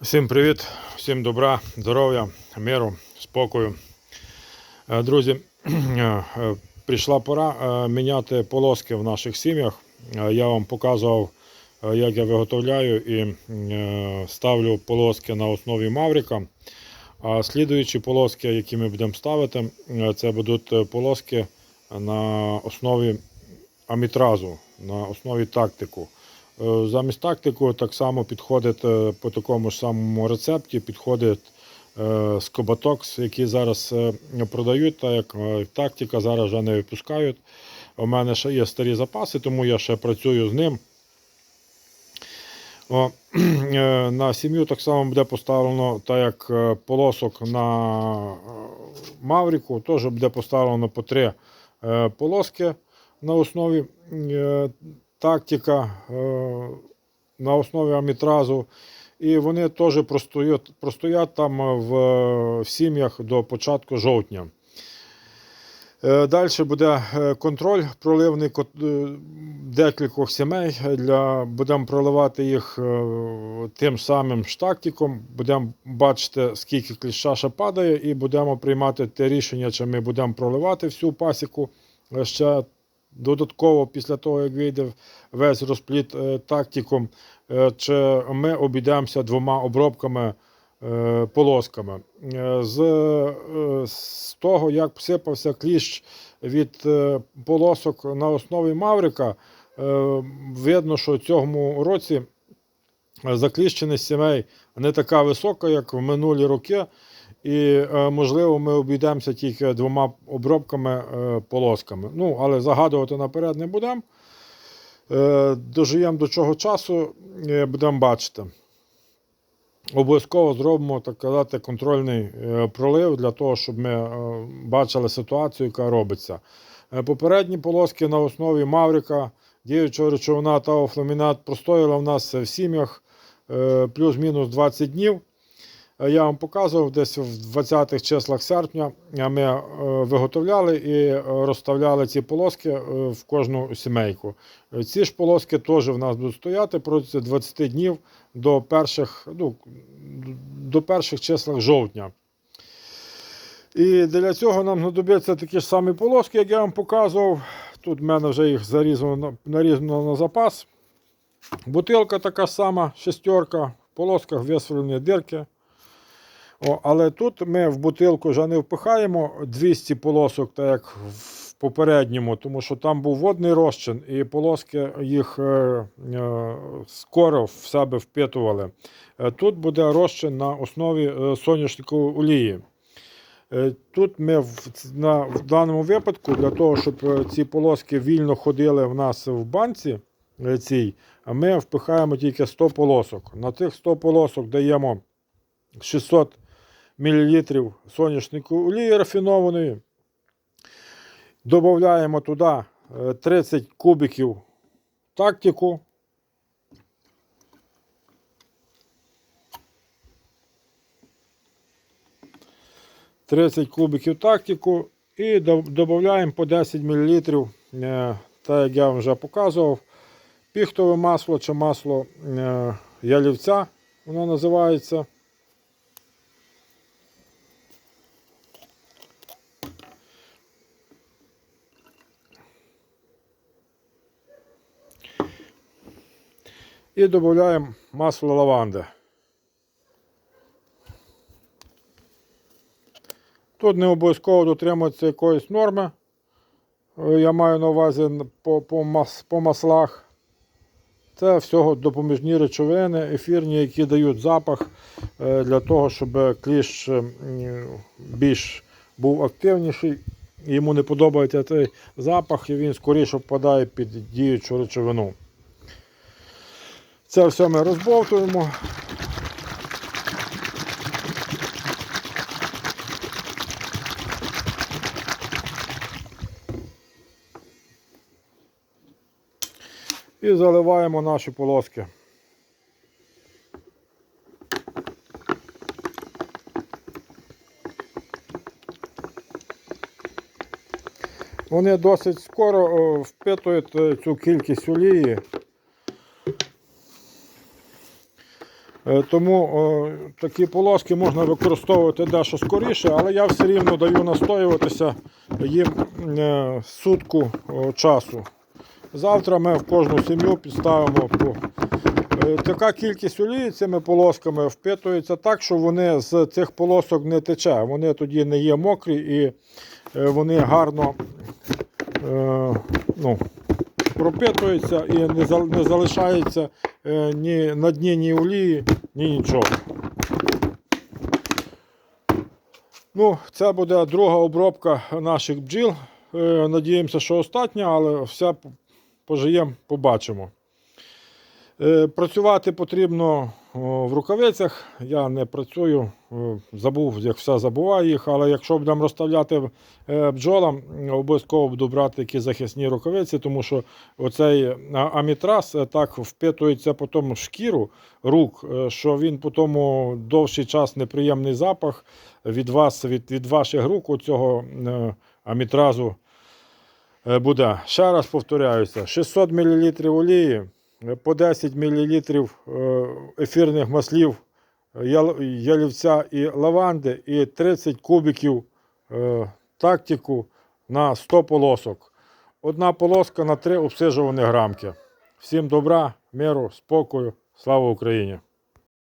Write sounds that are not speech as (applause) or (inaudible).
Всім привіт, всім добра, здоров'я, миру, спокою. Е, Друзі, (clears throat) е, прийшла пора е, міняти полоски в наших сім'ях. Я вам показував, як я виготовляю і ставлю полоски на основі Маврика. А слідуючі полоски, які ми будемо ставити, це будуть полоски на основі амітразу, на основі тактику. Е, Замість тактику так само підходить е, по такому ж самому рецепті, підходить е, скоботокс, який зараз продають, так як тактика зараз вже не випускають. У мене ще є старі запаси, тому я ще працюю з ним. О, (clears throat) на сім'ю так само буде поставлено, так як полосок на Мавріку, теж буде поставлено по три полоски на основі тактика е, на основі амітразу. І вони теж простоять, простоять там е, в, в сім'ях до початку жовтня. Далі буде е, контроль проливний е, декількох сімей. Для, будемо проливати їх е, тим самим штактиком. Будемо бачити, скільки кліща ще падає, і будемо приймати те рішення, чи ми будемо проливати всю пасіку е, ще додатково після того, як вийде весь розпліт е, тактиком, е, чи ми обійдемося двома обробками е, полосками. З, з того, як посипався кліщ від полосок на основі Маврика, видно, що цьому році закліщеність сімей не така висока, як в минулі роки. І, е, можливо, ми обійдемося тільки двома обробками е, полосками. Ну, але загадувати наперед не будемо. Е, Дожиємо до чого часу, будемо бачити. Обов'язково зробимо, так казати, контрольний пролив для того, щоб ми бачили ситуацію, яка робиться. Попередні полоски на основі Маврика, діючого речовина та офламінат простояла в нас в сім'ях плюс-мінус 20 днів. Е, Я вам показував десь в 20-х числах серпня ми е, виготовляли і е, розставляли ці полоски в кожну сімейку. Ці ж полоски теж в нас будуть стояти протягом 20 днів до перших, ну, до перших числах жовтня. І для цього нам знадобляться такі ж самі полоски, як я вам показував. Тут в мене вже їх зарізано, нарізано на запас. Бутилка така сама, шестерка, в полосках висверлені дирки. О, але тут ми в бутилку вже не впихаємо 200 полосок, так як в попередньому, тому що там був водний розчин, і полоски їх е, е, скоро в себе впитували. Е, Тут буде розчин на основі е, соняшникової олії. Е, Тут ми в, на, в даному випадку, для того, щоб ці полоски вільно ходили в нас в банці цій, ми впихаємо тільки 100 полосок. На тих 100 полосок даємо 600 мл соняшнику олії рафінованої. Додаємо туди е, 30 кубиків тактику. Тридцять кубиків тактику і додаємо по 10 мл, е, так як я вам вже показував, піхтове масло чи масло е, ялівця, воно називається. І додаємо масло лаванди. Тут не обов'язково дотримуватися якоїсь норми. Е, Я маю на увазі по, по, мас, по маслах. Це всього допоміжні речовини, ефірні, які дають запах е, для того, щоб кліщ е, більш був активніший. Йому не подобається цей запах, і він скоріше впадає під діючу речовину. Це все ми розбовтуємо. І заливаємо наші полоски. Вони досить скоро впитують е, цю кількість олії. Е, Тому е, такі полоски можна використовувати дещо скоріше, але я все рівно даю настоюватися їм е, сутку часу. Завтра ми в кожну сім'ю підставимо по. Е, Така кількість олії цими полосками впитується так, що вони з цих полосок не тече. Вони тоді не є мокрі і е, вони гарно е, ну, пропитуються і не, залишається е, ні на дні ні олії, ні нічого. Ну, це буде друга обробка наших бджіл. Е, Надіємося, що остання, але все пожиємо, побачимо. Е, Працювати потрібно в рукавицях. Я не працюю, е, забув, як все забуваю їх, але якщо будемо розставляти е, бджолам, обов'язково буду брати якісь захисні рукавиці, тому що оцей е, так впитується потім в шкіру рук, що він потім довший час неприємний запах від вас, від, від ваших рук оцього амітразу буде. Ще раз повторяюся: 600 мл олії, по 10 мл е, ефірних маслів е, ялівця і лаванди, і 30 кубиків е, тактику на 100 полосок. Одна полоска на 3 обсижувані грамки. Всім добра, миру, спокою, слава Україні!